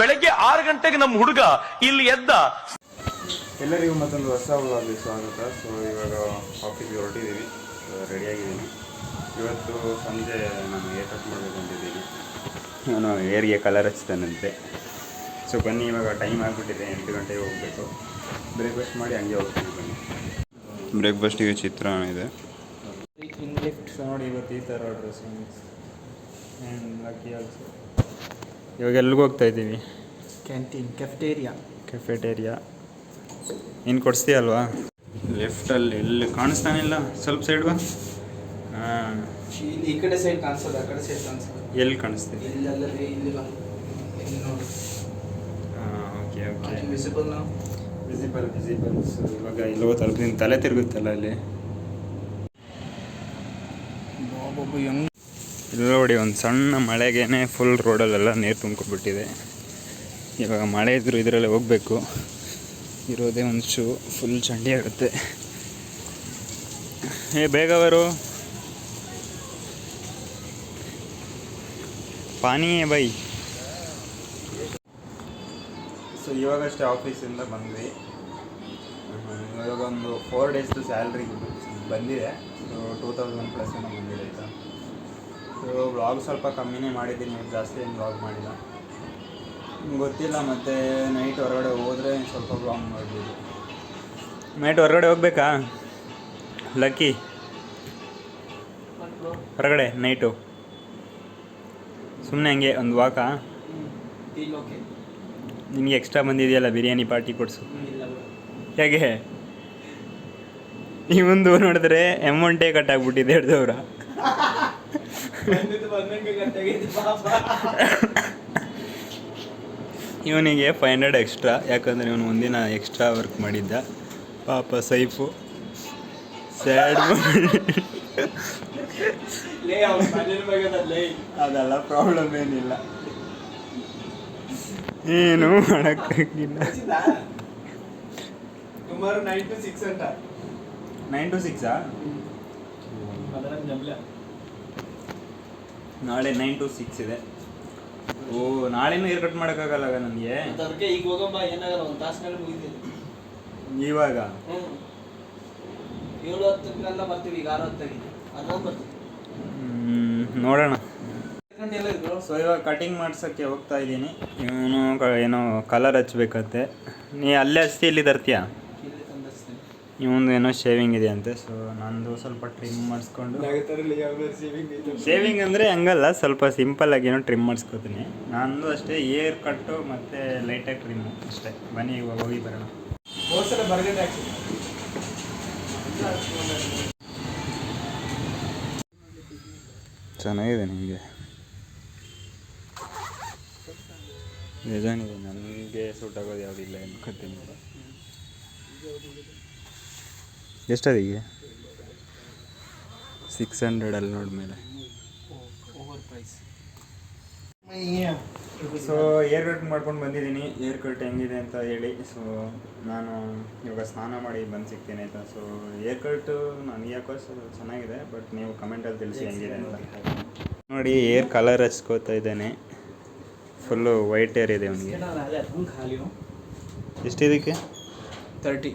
ಬೆಳಗ್ಗೆ ಆರು ಗಂಟೆಗೆ ನಮ್ಮ ಹುಡುಗ ಇಲ್ಲಿ ಎದ್ದ. ಎಲ್ಲರಿಗೂ ಮತ್ತೊಂದು ಹೊಸ ವ್ಲಾಗ್ಗೆ ಸ್ವಾಗತ. ಸೊ ಇವಾಗ ಆಫೀಸ್ಗೆ ಹೊರಟಿದ್ದೀವಿ. ರೆಡಿಯಾಗಿದ್ದೀನಿ ಇವತ್ತು ಸಂಜೆ ನಾನು ಏರ್ ಕಟ್ ಮಾಡಬೇಕು ಅಂತಿದ್ದೀನಿ. ನಾನು ಏರ್ಗೆ ಕಲರ್ ಹಚ್ತಾನಂತೆ ಸೊ ಬನ್ನಿ ಇವಾಗ ಟೈಮ್ ಆಗಿಬಿಟ್ಟಿದೆ. ಎಂಟು ಗಂಟೆಗೆ ಹೋಗಬೇಕು. ಬ್ರೇಕ್ಫಾಸ್ಟ್ ಮಾಡಿ ಹಂಗೆ ಹೋಗ್ತೀನಿ ಬನ್ನಿ. ಬ್ರೇಕ್ಫಾಸ್ಟಿಗೆ ಚಿತ್ರಾನ್ನ ಇದೆ. ಇನ್ ಲಿಫ್ಟ್ ನೋಡಿ ಇವತ್ತು ಈ ಥರ ಡ್ರೆಸ್ಸಿಂಗ್ ಆ್ಯಂಡ್ ಲಕ್ಕಿ ಆಲ್ಸೋ ಇವಾಗ ಎಲ್ಲಿಗೆ ಹೋಗ್ತಾ ಇದ್ದೀವಿ ಕ್ಯಾಂಟೀನ್ ಕೆಫ್ಟೇರಿಯಾ ಕೆಫೆಟೇರಿಯಾ ಏನು ಕೊಡಿಸ್ತೀಯಲ್ವಾ ಲೆಫ್ಟಲ್ಲಿ ಎಲ್ಲಿ ಕಾಣಿಸ್ತಾನಿಲ್ಲ ಸ್ವಲ್ಪ ಸೈಡ್ ಬಾ. ಹಾಂ. ಈ ಕಡೆ ಸೈಡ್ ಕಾಣಿಸೋದು ಆ ಕಡೆ ಸೈಡ್ ಕಾಣಿಸೋದು. ಎಲ್ಲಿ ಕಾಣಿಸ್ತೀವಿ ಇಲ್ಲಿ ಅಲ್ಲದೆ ಇಲ್ಲಿ ಬಾ. ಇಲ್ಲಿ ನೋಡಿ. ಹಾಂ ಓಕೆ ಓಕೆ ವಿಸಿಬಲ್ ನಾವು? ವಿಸಿಬಲ್ ವಿಸಿಬಲ್ ಸೊ ಇವಾಗ ಇಲ್ಲೋ ತಲುಪಿನ ತಲೆ ತಿರುಗುತ್ತಲ್ಲ ಅಲ್ಲಿ? ಬಾ ಹೆಂಗ್ ಇಲ್ಲಿ ನೋಡಿ, ಒಂದು ಸಣ್ಣ ಮಳೆಗೇನೆ ಫುಲ್ ರೋಡಲ್ಲೆಲ್ಲ ನೀರು ತುಂಬ್ಕೊಬಿಟ್ಟಿದೆ ಇವಾಗ ಮಳೆ ಇದ್ದರೂ ಇದರಲ್ಲೇ ಹೋಗಬೇಕು. ಇರೋದೇ ಒಂದು ಶೂ ಫುಲ್ ಚಂಡಿ ಆಗುತ್ತೆ. ಏ, ಬೇಗ ಬರು. ಪಾನಿ ಬೈ. ಸೊ ಇವಾಗಷ್ಟೇ ಆಫೀಸಿಂದ ಬಂದ್ವಿ. ಇವಾಗ ಒಂದು ಫೋರ್ ಡೇಸ್ದು ಸ್ಯಾಲ್ರಿ ಬಂದಿದೆ. ಟೂ ತೌಸಂಡ್ ಪ್ಲಸ್ ಏನೋ ಬಂದಿದೆ. ವ್ಲಾಗ್ ಸ್ವಲ್ಪ ಕಮ್ಮಿನೇ ಮಾಡಿದ್ದೀನಿ ಜಾಸ್ತಿ ಏನು ವ್ಲಾಗ್ ಮಾಡಿಲ್ಲ. ಗೊತ್ತಿಲ್ಲ, ಮತ್ತು ನೈಟ್ ಹೊರಗಡೆ ಹೋದರೆ ಸ್ವಲ್ಪ ವ್ಲಾಗ್ ಮಾಡ್ಬೋದು. ನೈಟ್ ಹೊರಗಡೆ ಹೋಗ್ಬೇಕಾ? ಲಕ್ಕಿ ಹೊರಗಡೆ ನೈಟು ಸುಮ್ಮನೆ ಹಂಗೆ, ಒಂದು ವಾಕ ನಿಮಗೆ ಎಕ್ಸ್ಟ್ರಾ ಬಂದಿದೆಯಲ್ಲ, ಬಿರಿಯಾನಿ ಪಾರ್ಟಿ ಕೊಡಿಸು. ಹೇಗೆ? ಈ ಮುಂದೆ ನೋಡಿದ್ರೆ ಅಮೌಂಟೇ ಕಟ್ ಆಗ್ಬಿಟ್ಟಿದೆ ಎರಡು ಸಾವಿರ ಬಂದಂಗೆ ಗಂಟೆಗೆ ಪಾಪ ಇವನಿಗೆ ಫೈವ್ ಹಂಡ್ರೆಡ್ ಎಕ್ಸ್ಟ್ರಾ ಯಾಕಂದರೆ ಇವನು ಒಂದಿನ ಎಕ್ಸ್ಟ್ರಾ ವರ್ಕ್ ಮಾಡಿದ್ದ. ಪಾಪ ಸೈಫು. ಸ್ಯಾಡ್ ಅದೆಲ್ಲ ಪ್ರಾಬ್ಲಮ್ ಏನಿಲ್ಲ. ಏನು ಮಾಡೋಕ್ಕಾಗಿಲ್ಲ. ಸುಮಾರು ನೈನ್ ಟು ಸಿಕ್ಸ್ ಅಂತ. ನೈನ್ ಟು ಸಿಕ್ಸಾ ನಾಳೆ ನೈನ್ ಟು ಸಿಕ್ಸ್ ಇದೆ. ಓ ನಾಳೆನೂ ಏರ್ ಕಟ್ ಮಾಡೋಕ್ಕಾಗಲ್ಲ ನನಗೆ? ಅದಕ್ಕೆ ಈಗ ಹೋಗಮ್ಮ ಏನಾಗಲ್ಲ ಒಂದು ತಾಸಿನಲ್ಲಿ ಮುಗಿದಿದೆ ಇವಾಗ? ಏಳು ಹತ್ತಕ್ಕೆಲ್ಲ ಬರ್ತೀವಿ ಈಗ ಆರು ಹೊತ್ತಾಗಿದೆ ಅದ ಬರ್ತೀವಿ. ನೋಡೋಣ. ಸೊ ಇವಾಗ ಕಟಿಂಗ್ ಮಾಡ್ಸೋಕ್ಕೆ ಹೋಗ್ತಾ ಇದ್ದೀನಿ. ಇವನು ಏನೋ ಕಲರ್ ಹಚ್ಬೇಕಂತೆ. ನೀ ಅಲ್ಲೇ ಹಚ್ತಿ ಇಲ್ಲಿ ತರ್ತೀಯಾ ಇವೊಂದು ಏನೋ ಶೇವಿಂಗ್ ಇದೆ ಅಂತೆ ಸೊ ನಂದು ಸ್ವಲ್ಪ ಟ್ರಿಮ್ ಮಾಡಿಸ್ಕೊಂಡು. ಶೇವಿಂಗ್ ಅಂದರೆ ಹಂಗಲ್ಲ, ಸ್ವಲ್ಪ ಸಿಂಪಲ್ ಆಗಿ ಏನೋ ಟ್ರಿಮ್ ಮಾಡಿಸ್ಕೊತೀನಿ. ನಂದು ಅಷ್ಟೇ ಏರ್ ಕಟ್ಟು ಮತ್ತು ಲೈಟಾಗಿ ಟ್ರಿಮ್ ಅಷ್ಟೇ. ಬನ್ನಿ, ಇವಾಗ ಹೋಗಿ ಬರೋಣ. ಚೆನ್ನಾಗಿದೆ ನಿಮಗೆ? ನಿಜ ಇದೆ ನನಗೆ ಸೂಟ್ ಆಗೋದು ಯಾವುದಿಲ್ಲ ಅನ್ಕೋತೀನಿ ಎಷ್ಟದೀಗೆ ಸಿಕ್ಸ್ ಹಂಡ್ರೆಡಲ್ಲಿ ಅಲ್ಲಿ over price so hair cut ಮಾಡ್ಕೊಂಡು ಬಂದಿದ್ದೀನಿ. ಏರ್ ಕಟ್ ಹೆಂಗಿದೆ ಅಂತ ಹೇಳಿ. ಸೊ ನಾನು ಇವಾಗ ಸ್ನಾನ ಮಾಡಿ ಬಂದು ಸಿಗ್ತೀನಿ ಆಯಿತಾ ಸೊ ಏರ್ ಕಟ್ ನನಗೆ ಯಾಕೋ ಸ್ವಲ್ಪ ಚೆನ್ನಾಗಿದೆ ಬಟ್ ನೀವು ಕಮೆಂಟಲ್ಲಿ ತಿಳಿಸಿ ಹೆಂಗಿದೆ ಅಂತ. ನೋಡಿ ಏರ್ ಕಲರ್ ಹಚ್ಕೋತಾ ಇದ್ದೇನೆ. ಫುಲ್ಲು ವೈಟ್ ಏರ್ ಇದೆ ಅವನಿಗೆ. ಎಷ್ಟಿದಕ್ಕೆ? ತರ್ಟಿ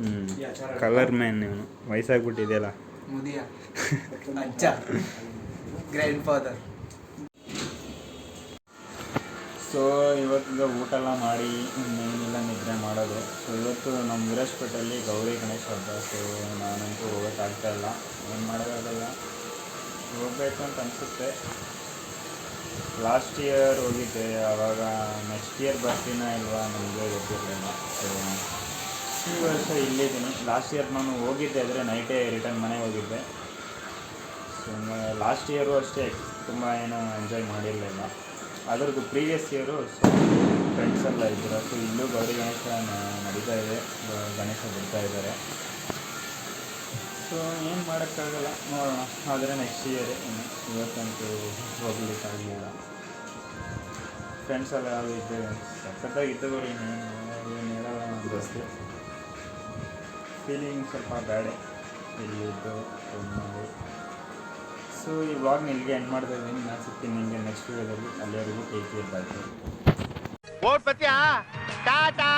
ಹ್ಞೂ ಕಲರ್ ಮ್ಯಾನ್ ಇವನು. ವಯಸ್ಸಾಗ್ಬಿಟ್ಟಿದೆಯಲ್ಲ. ಮುದಿಯ. ಅಜ್ಜ. ಗ್ರ್ಯಾಂಡ್ ಫಾದರ್ ಸೊ ಇವತ್ತಿಂದ ಊಟ ಎಲ್ಲ ಮಾಡಿ ಇನ್ನೇನಿಲ್ಲ ನಿದ್ರೆ ಮಾಡೋದು. ಸೊ ಇವತ್ತು ನಮ್ಮ ವಿರಾಜ್ಪೇಟೆಯಲ್ಲಿ ಗೌರಿ ಗಣೇಶ ಹಬ್ಬ. ಸೊ ನಾನಂತೂ ಹೋಗೋಕ್ಕಾಗ್ತಾ ಇಲ್ಲ. ಏನು ಮಾಡೋಕ್ಕಾಗಲ್ಲ ಹೋಗ್ಬೇಕು ಅಂತ ಅನಿಸುತ್ತೆ. ಲಾಸ್ಟ್ ಇಯರ್ ಹೋಗಿದ್ದೆ. ಆವಾಗ ನೆಕ್ಸ್ಟ್ ಇಯರ್ ಬರ್ತೀನ ಇಲ್ವಾ ನಮಗೆ ಗೊತ್ತಿರಲಿಲ್ಲ. ಸೊ ಈ ವರ್ಷ ಇಲ್ಲಿದ್ದೀನಿ ಲಾಸ್ಟ್ ಇಯರ್ ನಾನು ಹೋಗಿದ್ದೆ, ಆದರೆ ನೈಟೇ ರಿಟರ್ನ್ ಮನೆಗೆ ಹೋಗಿದ್ದೆ. ಸೊ ಲಾಸ್ಟ್ ಇಯರು ಅಷ್ಟೇ, ತುಂಬ ಏನೂ ಎಂಜಾಯ್ ಮಾಡಿರಲಿಲ್ಲ. ಅದರದ್ದು ಪ್ರೀವಿಯಸ್ ಇಯರು ಫ್ರೆಂಡ್ಸ್ ಎಲ್ಲ ಇದ್ದರು ಸೊ ಇಲ್ಲೂ ಗೌರಿ ಗಣೇಶ ನಡೀತಾ ಇದೆ. ಗಣೇಶ ಬಿಡ್ತಾ ಇದ್ದಾರೆ. ಸೊ ಏನು ಮಾಡೋಕ್ಕಾಗಲ್ಲ. ನೋಡೋಣ ಆದರೆ ನೆಕ್ಸ್ಟ್ ಇಯರ್ ಇವತ್ತಂತೂ ಹೋಗ್ಲಿಕ್ಕಾಗಲಿಲ್ಲ ಫ್ರೆಂಡ್ಸ್ ಎಲ್ಲ ಯಾರು ಇದ್ದೇವೆ ಸಖತ್ತಾಗಿ ಇದ್ದವರು ಇನ್ನೇನು ಏನು ಹೇಳಲ್ಲ ನನ್ನ ದೋಸ್ತು ಫೀಲಿಂಗ್ ಸ್ವಲ್ಪ ಬ್ಯಾಡೆ. ಎಲ್ಲಿದ್ದು ಫೋನ್ ಮಾಡಿ. ಸೊ ಈ ವ್ಲಾಗ್ನ ಇಲ್ಲಿಗೆ ಎಂಡ್ ಮಾಡ್ತಾ ಇದ್ದೀನಿ. ನಾನು ಸಿಗ್ತೀನಿ ನಿಮಗೆ ನೆಕ್ಸ್ಟ್ ವೀಡಿಯೋದಲ್ಲಿ ಅಲ್ಲಿವರೆಗೂ ಟೇಕ್ ಕೇರ್ ಬಾಯ್ ಟಾಟಾ.